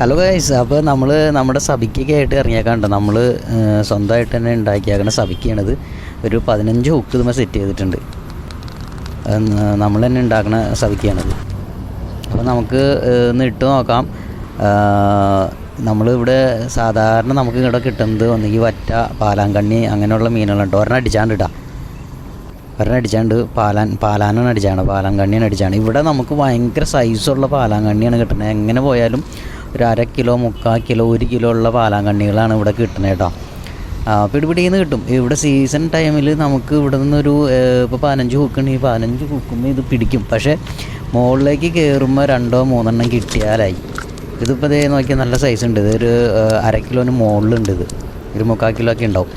Hello guys അപ്പോൾ നമ്മൾ നമ്മുടെ സബിക്കൊക്കെ ആയിട്ട് ഇറങ്ങിയേക്കാണ്ട് നമ്മൾ സ്വന്തമായിട്ട് തന്നെ ഉണ്ടാക്കിയേക്കണ സബിക്കാണിത് ഒരു പതിനഞ്ച് ഹുക്ക് ഇതുമ്പോൾ സെറ്റ് ചെയ്തിട്ടുണ്ട്. നമ്മൾ തന്നെ ഉണ്ടാക്കുന്ന സബിക്കാണിത് അപ്പോൾ നമുക്ക് ഒന്ന് ഇട്ട് നോക്കാം. നമ്മളിവിടെ സാധാരണ നമുക്ക് ഇവിടെ കിട്ടുന്നത് ഒന്നുകിൽ വറ്റ പാലാങ്കണ്ണി അങ്ങനെയുള്ള മീനുകളുണ്ട് ഒരെണ്ണം അടിച്ചാണ്ട് ഇട്ടാ ഒരെണ്ണം അടിച്ചാണ്ട് പാലാൻ പാലാനാണ് അടിച്ചാണ്. പാലാങ്കണ്ണിയാണ് അടിച്ചാണ്. ഇവിടെ നമുക്ക് ഭയങ്കര സൈസുള്ള പാലാങ്കണ്ണിയാണ് കിട്ടുന്നത്. എങ്ങനെ പോയാലും ഒരു അര കിലോ മുക്കാൽ കിലോ ഒരു കിലോ ഉള്ള പാലാങ്കണ്ണികളാണ് ഇവിടെ കിട്ടുന്നത് കേട്ടോ. പിടിപിടിയിൽ നിന്ന് കിട്ടും. ഇവിടെ സീസൺ ടൈമിൽ നമുക്ക് ഇവിടെ നിന്നൊരു ഇപ്പോൾ പതിനഞ്ച് ഹുക്കുണ്ടെങ്കിൽ പതിനഞ്ച് ഹുക്കുമ്പോൾ ഇത് പിടിക്കും. പക്ഷേ മുകളിലേക്ക് കയറുമ്പോൾ രണ്ടോ മൂന്നെണ്ണം കിട്ടിയാലായി. ഇതിപ്പോൾ ഇതേ നോക്കിയാൽ നല്ല സൈസ് ഉണ്ട്. ഇതൊരു അര കിലോന് മുകളിലുണ്ട് ഇത്. ഒരു മുക്കാൽ കിലോ ഒക്കെ ഉണ്ടാവും.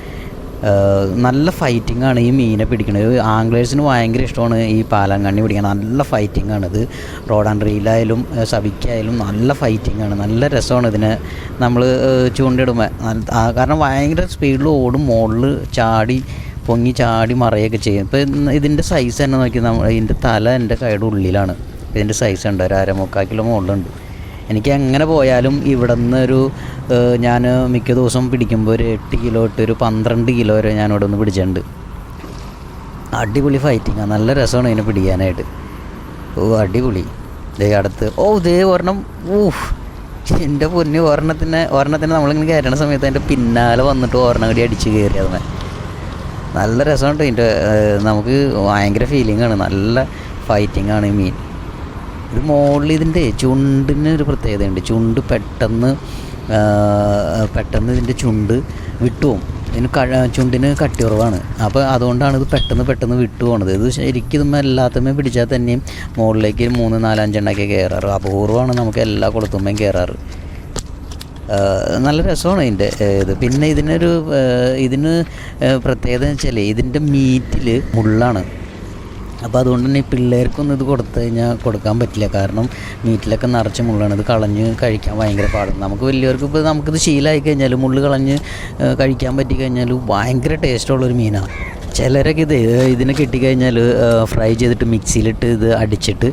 നല്ല ഫൈറ്റിംഗ് ആണ് ഈ മീനെ പിടിക്കുന്നത് ആംഗ്ലേഴ്സിന് ഭയങ്കര ഇഷ്ടമാണ് ഈ പാലാങ്കണ്ണി പിടിക്കാൻ നല്ല ഫൈറ്റിംഗ് ആണ് ഇത്. റോഡ് ആൻഡ് റീലായാലും സബിക്കായാലും നല്ല ഫൈറ്റിംഗ് ആണ്. നല്ല രസമാണ് ഇതിനെ നമ്മൾ ചൂണ്ടിടുമ്പോൾ കാരണം ഭയങ്കര സ്പീഡിൽ ഓടും മുകളിൽ ചാടി പൊങ്ങി ചാടി മറയൊക്കെ ചെയ്യും. ഇപ്പം ഇതിന്റെ സൈസ് തന്നെ നോക്കി നമ്മൾ ഇതിന്റെ തല എന്റെ കൈയുടെ ഉള്ളിലാണ്. ഇതിന്റെ സൈസ് ഉണ്ട്. ഒരു അരമുക്കാൽ കിലോ മുകളിലുണ്ട് എനിക്ക് എങ്ങനെ പോയാലും ഇവിടെ നിന്ന് ഒരു ഞാൻ മിക്ക ദിവസം പിടിക്കുമ്പോൾ ഒരു എട്ട് കിലോ ഇട്ട് ഒരു പന്ത്രണ്ട് കിലോ വരെ ഞാൻ ഇവിടെ നിന്ന് പിടിച്ചിട്ടുണ്ട് അടിപൊളി ഫൈറ്റിങ്ങാണ് നല്ല രസമാണ് ഇതിനെ പിടിക്കാനായിട്ട്. ഓ അടിപൊളി. ദേ അടുത്ത്. ഓ ദേ ഒരെണ്ണം. ഊഹ് എന്റെ പൊന്നി ഒരെണ്ണത്തിന് ഒരെണ്ണത്തിന് നമ്മളിങ്ങനെ കയറുന്ന സമയത്ത് അതിന്റെ പിന്നാലെ വന്നിട്ട് ഒരെണ്ണം കൂടി അടിച്ച് കയറി അതിനെ നല്ല രസമുണ്ട് ഇതിന്റെ നമുക്ക് ഭയങ്കര ഫീലിംഗ് ആണ്. നല്ല ഫൈറ്റിംഗ് ആണ് ഈ മീൻ. ഇത് മുകളിൽ ഇതിന്റെ ചുണ്ടിന് ഒരു പ്രത്യേകതയുണ്ട്. ചുണ്ട് പെട്ടെന്ന് പെട്ടെന്ന് ഇതിന്റെ ചുണ്ട് വിട്ടുപോകും. ഇതിന് ക ചുണ്ടിന് കട്ടി കുറവാണ് അപ്പോൾ അതുകൊണ്ടാണ് ഇത് പെട്ടെന്ന് പെട്ടെന്ന് വിട്ടു പോകണത് ഇത് ശരിക്കും ഇതൊന്നും എല്ലാത്തുമ്മേ പിടിച്ചാൽ തന്നെയും മുകളിലേക്ക് മൂന്ന് നാലഞ്ചെണ്ണൊക്കെ കയറാറ്. അപൂർവമാണ് നമുക്ക് എല്ലാ കുളത്തുമ്മയും കയറാറ്. നല്ല രസമാണ് ഇതിന്റെ ഇത്. പിന്നെ ഇതിനൊരു ഇതിന് പ്രത്യേകത എന്ന് വെച്ചാൽ ഇതിന്റെ മീറ്റിൽ മുള്ളാണ്. അപ്പോൾ അതുകൊണ്ട് തന്നെ ഈ പിള്ളേർക്കൊന്നും ഇത് കൊടുത്തു കഴിഞ്ഞാൽ കൊടുക്കാൻ പറ്റില്ല. കാരണം മീറ്റിലൊക്കെ നിറച്ച് മുള്ളാണ്. ഇത് കളഞ്ഞ് കഴിക്കാൻ ഭയങ്കര പാടാണ്. നമുക്ക് വലിയവർക്ക് ഇപ്പോൾ നമുക്കിത് ശീലമായി കഴിഞ്ഞാൽ മുള്ള് കളഞ്ഞ് കഴിക്കാൻ പറ്റി കഴിഞ്ഞാൽ ഭയങ്കര ടേസ്റ്റുള്ളൊരു മീനാണ് ചിലരൊക്കെ ഇത് ഇതിനെ കിട്ടിക്കഴിഞ്ഞാൽ ഫ്രൈ ചെയ്തിട്ട് മിക്സിയിലിട്ട് ഇത് അടിച്ചിട്ട്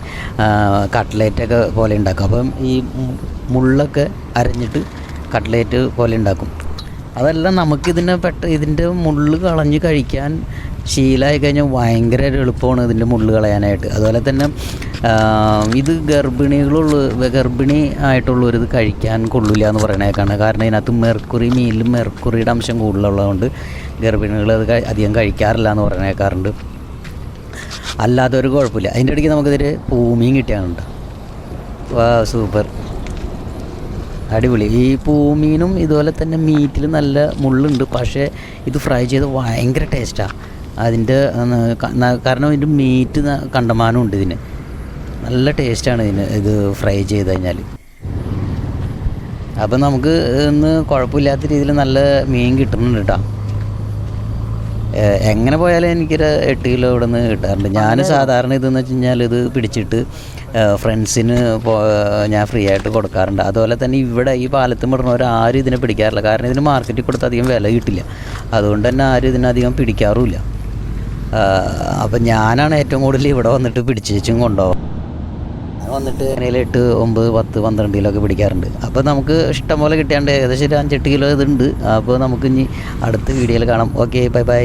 കട്ട്ലേറ്റൊക്കെ പോലെ ഉണ്ടാക്കും. അപ്പം ഈ മുള്ളൊക്കെ അരഞ്ഞിട്ട് കട്ട്ലേറ്റ് പോലെ ഉണ്ടാക്കും. അതെല്ലാം നമുക്കിതിനെ പെട്ട ഇതിന്റെ മുള്ള് കളഞ്ഞ് കഴിക്കാൻ ശീലമായി കഴിഞ്ഞാൽ ഭയങ്കര എളുപ്പമാണ് ഇതിന്റെ മുള്ളു കളയാനായിട്ട്. അതുപോലെ തന്നെ ഇത് ഗർഭിണികളുള്ള ഗർഭിണി ആയിട്ടുള്ളവർ ഇത് കഴിക്കാൻ കൊള്ളില്ല എന്ന് പറയണേക്കാണ്. കാരണം ഇതിനകത്ത് മെർക്കുറി മീനിൽ മെർക്കുറിയുടെ അംശം കൂടുതലുള്ളതുകൊണ്ട് ഗർഭിണികൾ അത് അധികം കഴിക്കാറില്ല എന്ന് പറയണേക്കാറുണ്ട്. അല്ലാതെ ഒരു കുഴപ്പമില്ല. അതിന്റെ ഇടയ്ക്ക് നമുക്കിതിൽ ഭൂമിയും കിട്ടിയാണുണ്ട്. വാ സൂപ്പർ. അടിപൊളി. ഈ പൂമീനും ഇതുപോലെ തന്നെ മീറ്റിൽ നല്ല മുള്ളുണ്ട്. പക്ഷേ ഇത് ഫ്രൈ ചെയ്ത് ഭയങ്കര ടേസ്റ്റാണ് അതിന്റെ കാരണം ഇതിന്റെ മീറ്റ് കണ്ടമാനം ഉണ്ട് ഇതിന്. നല്ല ടേസ്റ്റാണ് ഇതിന് ഇത് ഫ്രൈ ചെയ്ത് കഴിഞ്ഞാൽ. അപ്പം നമുക്ക് ഇന്ന് കുഴപ്പമില്ലാത്ത രീതിയിൽ നല്ല മീൻ കിട്ടുന്നുണ്ട് കേട്ടോ. എങ്ങനെ പോയാലും എനിക്കൊരു എട്ട് കിലോ ഇവിടെ നിന്ന് കിട്ടാറുണ്ട് ഞാൻ സാധാരണ ഇതെന്ന് വെച്ച് കഴിഞ്ഞാൽ ഇത് പിടിച്ചിട്ട് ഫ്രണ്ട്സിന് ഞാൻ ഫ്രീ ആയിട്ട് കൊടുക്കാറുണ്ട്. അതുപോലെ തന്നെ ഇവിടെ ഈ പാലത്ത് വിടുന്നവർ ആരും ഇതിനെ പിടിക്കാറില്ല. കാരണം ഇതിന് മാർക്കറ്റിൽ കൊടുത്ത് അധികം വില കിട്ടില്ല. അതുകൊണ്ട് തന്നെ ആരും ഇതിനധികം പിടിക്കാറുമില്ല. അപ്പം ഞാനാണ് ഏറ്റവും കൂടുതൽ ഇവിടെ വന്നിട്ട് പിടിച്ചും കൊണ്ടോ വന്നിട്ട് അതിൽ എട്ട് ഒമ്പത് പത്ത് പന്ത്രണ്ട് കിലോ ഒക്കെ പിടിക്കാറുണ്ട്. അപ്പോൾ നമുക്ക് ഇഷ്ടം പോലെ കിട്ടിയാണ്ട് ഏകദേശം ഒരു അഞ്ചെട്ട് കിലോ ഇതുണ്ട് അപ്പോൾ നമുക്ക് ഇനി അടുത്ത വീഡിയോയിൽ കാണാം. Okay bye bye